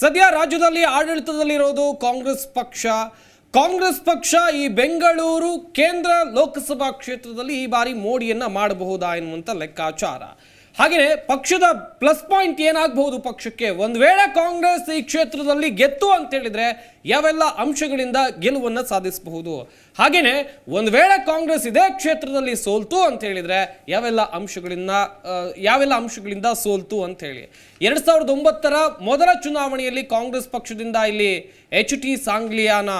ಸದ್ಯ ರಾಜ್ಯದಲ್ಲಿ ಆಡಳಿತದಲ್ಲಿರೋದು ಕಾಂಗ್ರೆಸ್ ಪಕ್ಷ. ಕಾಂಗ್ರೆಸ್ ಪಕ್ಷ ಈ ಬೆಂಗಳೂರು ಕೇಂದ್ರ ಲೋಕಸಭಾ ಕ್ಷೇತ್ರದಲ್ಲಿ ಈ ಬಾರಿ ಮೋಡಿಯನ್ನ ಮಾಡಬಹುದಾ ಎನ್ನುವಂಥ ಲೆಕ್ಕಾಚಾರ. ಹಾಗೆಯೇ ಪಕ್ಷದ ಪ್ಲಸ್ ಪಾಯಿಂಟ್ ಏನಾಗಬಹುದು ಪಕ್ಷಕ್ಕೆ? ಒಂದು ವೇಳೆ ಕಾಂಗ್ರೆಸ್ ಈ ಕ್ಷೇತ್ರದಲ್ಲಿ ಗೆತ್ತು ಅಂತ ಹೇಳಿದ್ರೆ ಯಾವೆಲ್ಲ ಅಂಶಗಳಿಂದ ಗೆಲುವನ್ನು ಸಾಧಿಸಬಹುದು? ಹಾಗೆಯೇ ಒಂದು ವೇಳೆ ಕಾಂಗ್ರೆಸ್ ಇದೇ ಕ್ಷೇತ್ರದಲ್ಲಿ ಸೋಲ್ತು ಅಂತ ಹೇಳಿದ್ರೆ ಯಾವೆಲ್ಲ ಅಂಶಗಳಿಂದ ಯಾವೆಲ್ಲ ಅಂಶಗಳಿಂದ ಸೋಲ್ತು ಅಂತ ಹೇಳಿ. ಎರಡ್ ಸಾವಿರದ ಒಂಬತ್ತರ ಮೊದಲ ಚುನಾವಣೆಯಲ್ಲಿ ಕಾಂಗ್ರೆಸ್ ಪಕ್ಷದಿಂದ ಇಲ್ಲಿ ಎಚ್ ಟಿ ಸಾಂಗ್ಲಿಯಾನ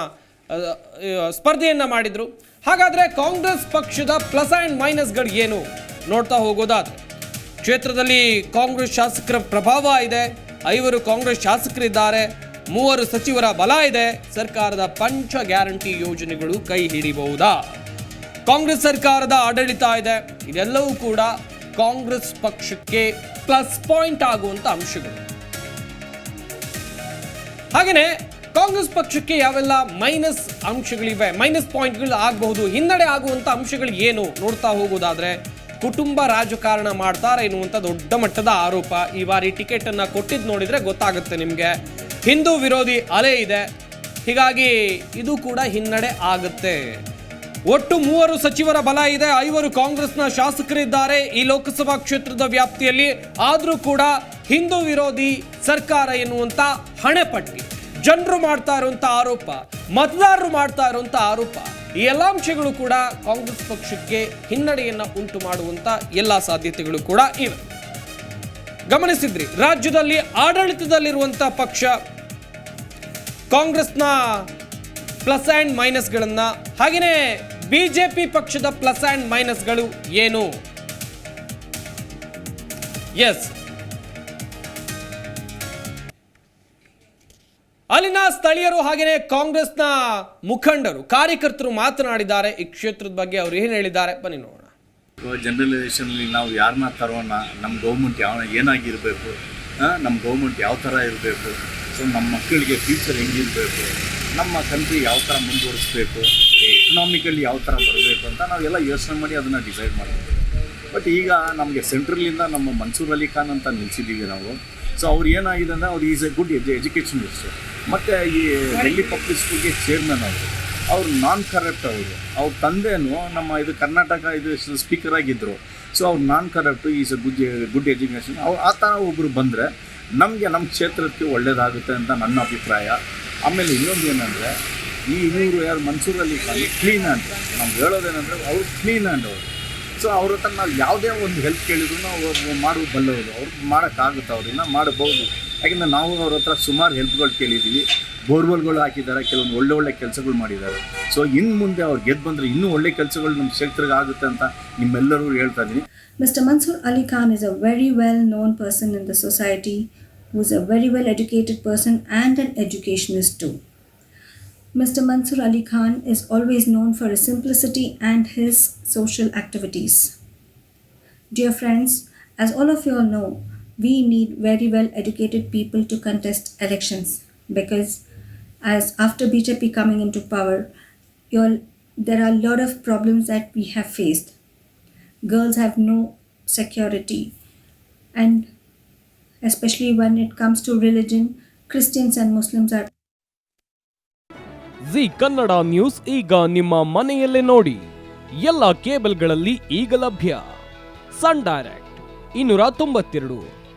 ಸ್ಪರ್ಧೆಯನ್ನ ಮಾಡಿದ್ರು. ಹಾಗಾದ್ರೆ ಕಾಂಗ್ರೆಸ್ ಪಕ್ಷದ ಪ್ಲಸ್ ಆ್ಯಂಡ್ ಮೈನಸ್ಗಳು ಏನು? ನೋಡ್ತಾ ಹೋಗೋದಾದ್ರೆ ಕ್ಷೇತ್ರದಲ್ಲಿ ಕಾಂಗ್ರೆಸ್ ಶಾಸಕರ ಪ್ರಭಾವ ಇದೆ. ಐವರು ಕಾಂಗ್ರೆಸ್ ಶಾಸಕರಿದ್ದಾರೆ. ಮೂವರು ಸಚಿವರ ಬಲ ಇದೆ. ಸರ್ಕಾರದ ಪಂಚ ಗ್ಯಾರಂಟಿ ಯೋಜನೆಗಳು ಕೈ ಹಿಡಿಬಹುದಾ? ಕಾಂಗ್ರೆಸ್ ಸರ್ಕಾರದ ಆಡಳಿತ ಇದೆ. ಇದೆಲ್ಲವೂ ಕೂಡ ಕಾಂಗ್ರೆಸ್ ಪಕ್ಷಕ್ಕೆ ಪ್ಲಸ್ ಪಾಯಿಂಟ್ ಆಗುವಂತ ಅಂಶಗಳು. ಹಾಗೆಯೇ ಕಾಂಗ್ರೆಸ್ ಪಕ್ಷಕ್ಕೆ ಯಾವೆಲ್ಲ ಮೈನಸ್ ಅಂಶಗಳಿವೆ, ಮೈನಸ್ ಪಾಯಿಂಟ್ಗಳು ಆಗಬಹುದು, ಹಿನ್ನಡೆ ಆಗುವಂತ ಅಂಶಗಳು ಏನು ನೋಡ್ತಾ ಹೋಗೋದಾದ್ರೆ ಕುಟುಂಬ ರಾಜಕಾರಣ ಮಾಡ್ತಾರೆ ಎನ್ನುವಂಥ ದೊಡ್ಡ ಮಟ್ಟದ ಆರೋಪ. ಈ ಬಾರಿ ಟಿಕೆಟ್ ಅನ್ನ ಕೊಟ್ಟಿದ್ದು ನೋಡಿದ್ರೆ ಗೊತ್ತಾಗುತ್ತೆ ನಿಮಗೆ. ಹಿಂದೂ ವಿರೋಧಿ ಅಲೆ ಇದೆ. ಹೀಗಾಗಿ ಇದು ಕೂಡ ಹಿನ್ನಡೆ ಆಗುತ್ತೆ. ಒಟ್ಟು ಮೂವರು ಸಚಿವರ ಬಲ ಇದೆ. ಐವರು ಕಾಂಗ್ರೆಸ್ನ ಶಾಸಕರಿದ್ದಾರೆ. ಈ ಲೋಕಸಭಾ ಕ್ಷೇತ್ರದ ವ್ಯಾಪ್ತಿಯಲ್ಲಿ ಆದರೂ ಕೂಡ ಹಿಂದೂ ವಿರೋಧಿ ಸರ್ಕಾರ ಎನ್ನುವಂಥ ಹಣೆಪಟ್ಟಿ. ಜನರು ಮಾಡ್ತಾ ಇರುವಂಥ ಆರೋಪ, ಮತದಾರರು ಮಾಡ್ತಾ ಇರುವಂತ ಆರೋಪ. ಈ ಎಲ್ಲ ಅಂಶಗಳು ಕೂಡ ಕಾಂಗ್ರೆಸ್ ಪಕ್ಷಕ್ಕೆ ಹಿನ್ನಡೆಯನ್ನು ಉಂಟು ಮಾಡುವಂತ ಎಲ್ಲ ಸಾಧ್ಯತೆಗಳು ಕೂಡ ಇವೆ. ಗಮನಿಸಿದ್ರಿ, ರಾಜ್ಯದಲ್ಲಿ ಆಡಳಿತದಲ್ಲಿರುವಂತ ಪಕ್ಷ ಕಾಂಗ್ರೆಸ್ನ ಪ್ಲಸ್ ಆ್ಯಂಡ್ ಮೈನಸ್ಗಳನ್ನ ಹಾಗೆಯೇ ಬಿಜೆಪಿ ಪಕ್ಷದ ಪ್ಲಸ್ ಆ್ಯಂಡ್ ಮೈನಸ್ಗಳು ಏನು? ಎಸ್ ಅಲ್ಲಿನ ಸ್ಥಳೀಯರು ಹಾಗೆಯೇ ಕಾಂಗ್ರೆಸ್ನ ಮುಖಂಡರು, ಕಾರ್ಯಕರ್ತರು ಮಾತನಾಡಿದ್ದಾರೆ. ಈ ಕ್ಷೇತ್ರದ ಬಗ್ಗೆ ಅವರು ಏನು ಹೇಳಿದ್ದಾರೆ? ಬನ್ನಿ ನೋಡೋಣ. ಜನರಲ್ ಎಲೆಕ್ಷನಲ್ಲಿ ನಾವು ಯಾರನ್ನ ತರೋಣ? ನಮ್ಮ ಗೌರ್ಮೆಂಟ್ ಯಾವ ಏನಾಗಿರಬೇಕು? ನಮ್ಮ ಗೌರ್ಮೆಂಟ್ ಯಾವ ಥರ ಇರಬೇಕು? ಸೊ ನಮ್ಮ ಮಕ್ಕಳಿಗೆ ಫ್ಯೂಚರ್ ಹೆಂಗಿರಬೇಕು? ನಮ್ಮ ಕಂಟ್ರಿ ಯಾವ ಥರ ಮುಂದುವರಿಸ್ಬೇಕು? ಎಕನಾಮಿಕಲಿ ಯಾವ ಥರ ಬರಬೇಕು ಅಂತ ನಾವೆಲ್ಲ ಯೋಚನೆ ಮಾಡಿ ಅದನ್ನು ಡಿಸೈಡ್ ಮಾಡಬೇಕು ಬಟ್ ಈಗ ನಮಗೆ ಸೆಂಟ್ರಲಿಂದ ನಮ್ಮ ಮನ್ಸೂರ್ ಅಲಿ ಖಾನ್ ಅಂತ ನಿಲ್ಸಿದ್ದೀವಿ ನಾವು. ಸೊ ಅವ್ರು ಏನಾಗಿದೆ ಅಂದರೆ ಅವ್ರು is a good edu, educationist. ಮತ್ತು ಈ ಡೆಲ್ಲಿ ಪಬ್ಲಿಕ್ ಸ್ಕೂಲ್ಗೆ ಚೇರ್ಮನ್ ಅವರು. ಅವರು ನಾನ್ ಕರಪ್ಟ್ ಅವರು. ಅವ್ರ ತಂದೆನೂ ನಮ್ಮ ಇದು ಕರ್ನಾಟಕ ಇದು ಸ್ಪೀಕರ್ ಆಗಿದ್ದರು ಸೊ ಅವ್ರು non corrupt is a good good education ಅವ್ರು ಆ ಥರ ಒಬ್ಬರು ಬಂದರೆ ನಮಗೆ ನಮ್ಮ ಕ್ಷೇತ್ರಕ್ಕೆ ಒಳ್ಳೆಯದಾಗುತ್ತೆ ಅಂತ ನನ್ನ ಅಭಿಪ್ರಾಯ. ಆಮೇಲೆ ಇನ್ನೊಂದು ಏನಂದರೆ, ಈ ಇವರು ಯಾರು ಮನ್ಸೂರಲ್ಲಿ ಕ್ಲೀನ್ ಅಂತ ನಾವು ಹೇಳೋದೇನೆಂದರೆ, ಅವ್ರು ಕ್ಲೀನ್ ಆ್ಯಂಡ್ ಅವರು. ಸೊ ಅವ್ರ ಹತ್ರ ನಾವು ಯಾವುದೇ ಒಂದು ಹೆಲ್ಪ್ ಕೇಳಿದ್ರು ನಾವು ಮಾಡೋದು ಬಲ್ಲವರು. ಅವ್ರು ಮಾಡೋಕ್ಕಾಗುತ್ತೆ ಅವ್ರನ್ನ ಮಾಡಬಹುದು. ಯಾಕೆಂದ್ರೆ ನಾವು ಅವ್ರ ಹತ್ರ ಸುಮಾರು ಹೆಲ್ಪ್ಗಳು ಕೇಳಿದ್ದೀವಿ. ಬೋರ್ವೆಲ್ಗಳು ಹಾಕಿದ್ದಾರೆ, ಕೆಲವೊಂದು ಒಳ್ಳೆ ಒಳ್ಳೆ ಕೆಲಸಗಳು ಮಾಡಿದ್ದಾರೆ. ಸೊ ಇನ್ನು ಮುಂದೆ ಅವ್ರು ಗೆದ್ದು ಬಂದರೆ ಇನ್ನೂ ಒಳ್ಳೆ ಕೆಲಸಗಳು ನಮ್ಮ ಸೆಕ್ಟರ್ಗೆ ಆಗುತ್ತೆ ಅಂತ ನಿಮ್ಮೆಲ್ಲರೂ ಹೇಳ್ತಾ ಇದ್ದೀನಿ. Mister Mansoor Ali Khan is a very well known person in the society who is a very well educated person and an educationist to mister Mansoor Ali Khan is always known for a simplicity and his social activities dear friends as all of you all know we need very well educated people to contest elections because as after BJP coming into power, there are a lot of problems that we have faced girls have no security and especially when it comes to religion christians and muslims are Zee Kannada news ಈಗ ನಿಮ್ಮ ಮನೆಯಲ್ಲೇ ನೋಡಿ ಎಲ್ಲ ಕೇಬಲ್ಗಳಲ್ಲಿ ಈಗ ಲಭ್ಯ ಸನ್ direct ಇನ್ನೂರ ತೊಂಬತ್ತೆರಡು